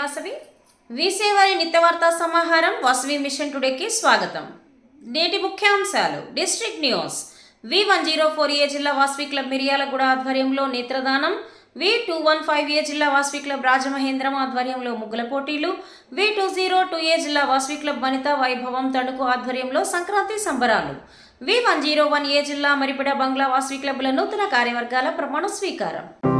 వాసవి వీసేవారి నిత్యవార్తా సమాహారం వాసవి మిషన్ టుడేకి స్వాగతం. నేటి ముఖ్యాంశాలు. District news. V one zero four A జిల్లా వాసవి క్లబ్ మిరియాలగూడ ఆధ్వర్యంలో నేత్రదానం. V two one five A జిల్లా వాసవి క్లబ్ రాజమహేంద్రం ఆధ్వర్యంలో ముగ్గుల పోటీలు. V two zero two A జిల్లా వాసవి క్లబ్ వనిత వైభవం తణుకు ఆధ్వర్యంలో సంక్రాంతి సంబరాలు. V one zero one A జిల్లా మరిపిడ బంగ్లా వాసవి క్లబ్ల నూతన కార్యవర్గాల ప్రమాణ స్వీకారం.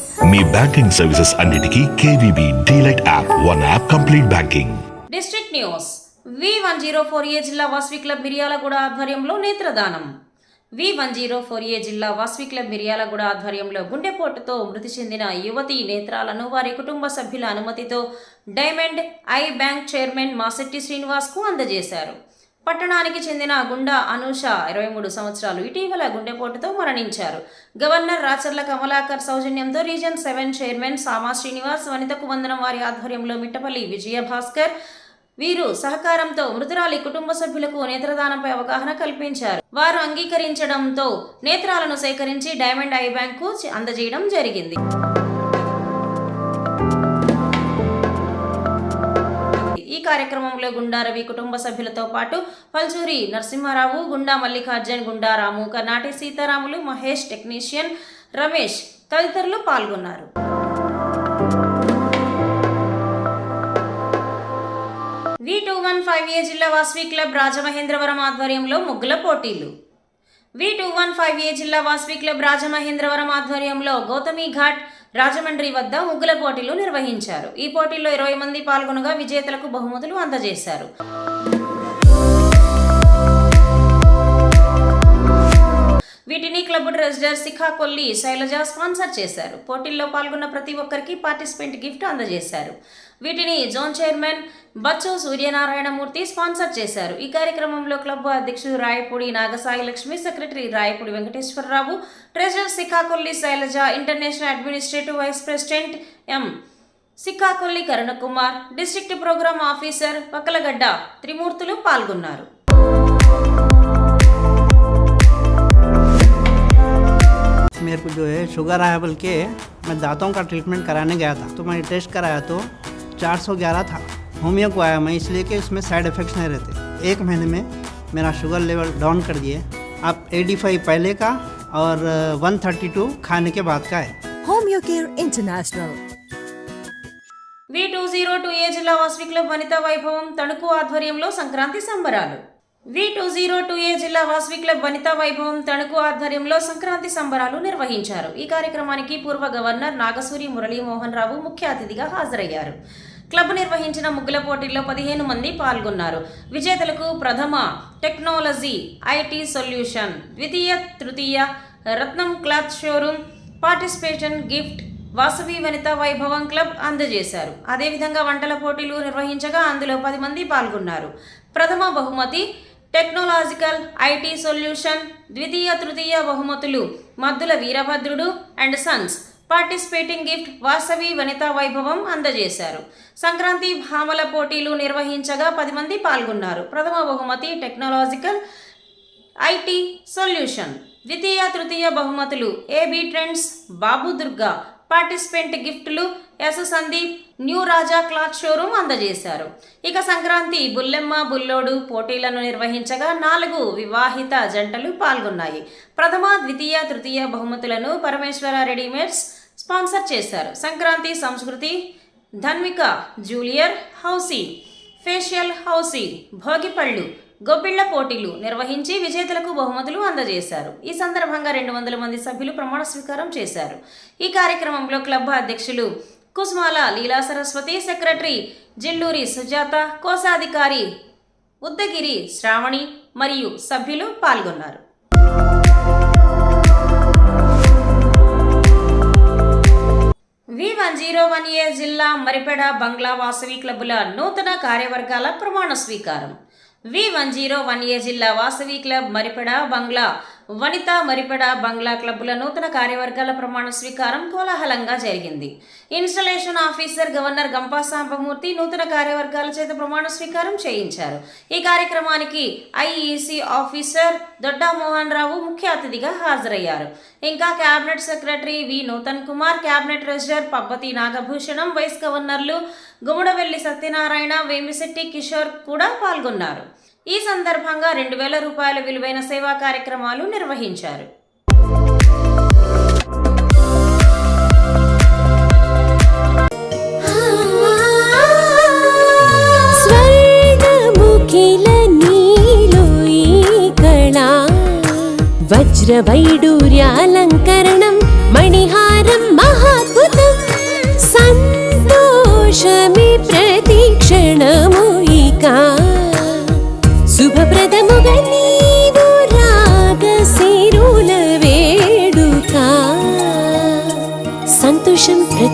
మీ బ్యాంకింగ్ సర్వీసెస్ అన్నిటికీ KVB DLite app. One app complete banking district news. V one zero four A జిల్లా వాస్వి క్లబ్ మిర్యాలగూడ ఆధ్వర్యంలో నేత్రదానం. V one zero four A జిల్లా వాస్వి క్లబ్ మిర్యాలగూడ ఆధ్వర్యంలో గుండెపోటుతో మృతి చెందిన యువతి నేత్రాలను వారి కుటుంబ సభ్యుల అనుమతితో Diamond Eye Bank chairman Masetti శ్రీనివాస్కు అందజేశారు. పట్టణానికి చెందిన గుండా అనూష ఇరవై మూడు సంవత్సరాలు ఇటీవల గుండెపోటుతో మరణించారు. గవర్నర్ రాచర్ల కమలాకర్ సౌజన్యంతో region seven chairman Sama Srinivas వనితకు వందనం వారి ఆధ్వర్యంలో మిట్టపల్లి విజయ భాస్కర్ వీరు సహకారంతో మృతురాలి కుటుంబ సభ్యులకు నేత్రదానంపై అవగాహన కల్పించారు. వారు అంగీకరించడంతో నేత్రాలను సేకరించి డైమండ్ ఐ బ్యాంకు అందజేయడం జరిగింది. కార్యక్రమంలో గుండా రవి కుటుంబ సభ్యులతో పాటు పల్చూరి నరసింహారావు గుండా మల్లికార్జున్ గుండా రాము కర్నాటి సీతారాములు మహేష్ టెక్నీషియన్ రమేష్ తదితరులు పాల్గొన్నారు. V two one five A జిల్లా వాస్వి క్లబ్ రాజమహేంద్రవరం ఆధ్వర్యంలో ముగ్గుల పోటీలు. V two one five A జిల్లా వాస్వి క్లబ్ రాజమహేంద్రవరం ఆధ్వర్యంలో గౌతమి ఘాట్ రాజమండ్రి వద్ద ముగ్గుల పోటీలు నిర్వహించారు. ఈ పోటీల్లో ఇరవై మంది పాల్గొనగా విజేతలకు బహుమతులు అందజేశారు. వీటిని club treasurer Shikha Kolli Sailaja sponsor చేశారు. పోటీల్లో పాల్గొన్న ప్రతి ఒక్కరికి పార్టిసిపెంట్ గిఫ్ట్ అందజేశారు. వీటిని zone chairman Bachchu Suryanarayanamurthy sponsor చేశారు. ఈ కార్యక్రమంలో క్లబ్ అధ్యక్షుడు Rayapudi Nagasai Lakshmi secretary Rayapudi Venkateswararao treasurer Sikakolli Sailaja international administrative vice president M. Sikkakolli Karunakumar district programme officer Pakkalagadda Trimurthulu పాల్గొన్నారు. मेरे को जो है शुगर आया बोल के मैं दांतों का ट्रीटमेंट कराने गया था तो मैंने टेस्ट कराया तो 411 था होमियो को आया मैं इसलिए कि उसमें साइड इफ़ेक्ट्स नहीं रहते एक महीने में मेरा शुगर लेवल डाउन कर दिए अब 85 पहले का और 132 खाने के बाद का है Home Your Care International. V two zero two A జిల్లా వాస్వి క్లబ్ వనితా వైభవం తణుకు ఆధ్వర్యంలో సంక్రాంతి సంబరాలు V two zero two A జిల్లా వాస్వి క్లబ్ వనితా వైభవం తణుకు ఆధ్వర్యంలో సంక్రాంతి సంబరాలు నిర్వహించారు. ఈ కార్యక్రమానికి పూర్వ గవర్నర్ నాగసూరి మురళీమోహన్ రావు ముఖ్య అతిథిగా హాజరయ్యారు. క్లబ్ నిర్వహించిన ముగ్గుల పోటీల్లో పదిహేను మంది పాల్గొన్నారు. విజేతలకు ప్రథమ టెక్నాలజీ ఐటీ సొల్యూషన్ ద్వితీయ తృతీయ Ratnam cloth showroom participation gift Vasavi Vanitha Vaibhavam club అందజేశారు. అదేవిధంగా వంటల పోటీలు నిర్వహించగా అందులో పది మంది పాల్గొన్నారు. ప్రథమ బహుమతి టెక్నాలజికల్ ఐటీ సొల్యూషన్ ద్వితీయ తృతీయ బహుమతులు Maddula Veerabhadrudu and Sons participating gift Vasavi Vanitha Vaibhavam అందజేశారు. సంక్రాంతి భామల పోటీలు నిర్వహించగా పది మంది పాల్గొన్నారు. ప్రథమ బహుమతి టెక్నాలజికల్ ఐటీ సొల్యూషన్. ద్వితీయ తృతీయ బహుమతులు AB Trends Babu Durga participant గిఫ్ట్లు S Sandeep New Raja cloth showroom అందజేశారు. ఇక సంక్రాంతి బుల్లెమ్మ బుల్లోడు పోటీలను నిర్వహించగా నాలుగు వివాహిత జంటలు పాల్గొన్నాయి. ప్రథమ ద్వితీయ తృతీయ బహుమతులను పరమేశ్వర రెడీమేడ్స్ స్పాన్సర్ చేశారు. సంక్రాంతి సంస్కృతి Dhanvika jeweller housie facial housie భోగిపళ్ళు గొబ్బిళ్ళ పోటీలు నిర్వహించి విజేతలకు బహుమతులు అందజేశారు. ఈ సందర్భంగా రెండు వందల మంది సభ్యులు ప్రమాణ స్వీకారం చేశారు. ఈ కార్యక్రమంలో క్లబ్ అధ్యక్షులు కుస్మాల లీలా సరస్వతి సెక్రటరీ జిల్లూరి సుజాత కోశాధికారి ఉద్దగిరి శ్రావణి మరియు సభ్యులు పాల్గొన్నారు. V one zero one A జిల్లా మరిపెడ బంగ్లా వాసవి క్లబ్బుల నూతన కార్యవర్గాల ప్రమాణ స్వీకారం. V one zero one A జిల్లా వాసవి క్లబ్ మరిపెడ బంగ్లా వనిత మరిపెడ బంగ్లా క్లబ్బుల నూతన కార్యవర్గాల ప్రమాణ స్వీకారం కోలాహలంగా జరిగింది. Installation officer governor Gampa Sambamurthy నూతన కార్యవర్గాల చేత ప్రమాణ స్వీకారం చేయించారు. ఈ కార్యక్రమానికి ఐఈసీ ఆఫీసర్ దొడ్డా మోహన్ రావు ముఖ్య అతిథిగా హాజరయ్యారు. ఇంకా cabinet secretary V Nutan Kumar cabinet treasurer Pabbathi Nagabhushanam vice గవర్నర్లు గుమ్మడవెల్లి సత్యనారాయణ వేమిశెట్టి కిషోర్ కూడా పాల్గొన్నారు. ఈ సందర్భంగా రెండు వేల రూపాయల విలువైన సేవా కార్యక్రమాలు నిర్వహించారు. వజ్రవైడూర్యాలంకరణం మణిహారం మహాద్భుతం. సంతోషమి ప్రతి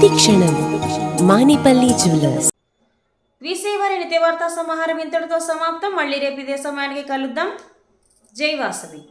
సంతోషం మానిపల్లి జ్యువెలర్స్. వీసేవారి నిత్యవార్తా సమాహారం ఇంతటితో సమాప్తం. మళ్ళీ రేపు ఇదే సమయానికి కలుద్దాం. జై వాసవి.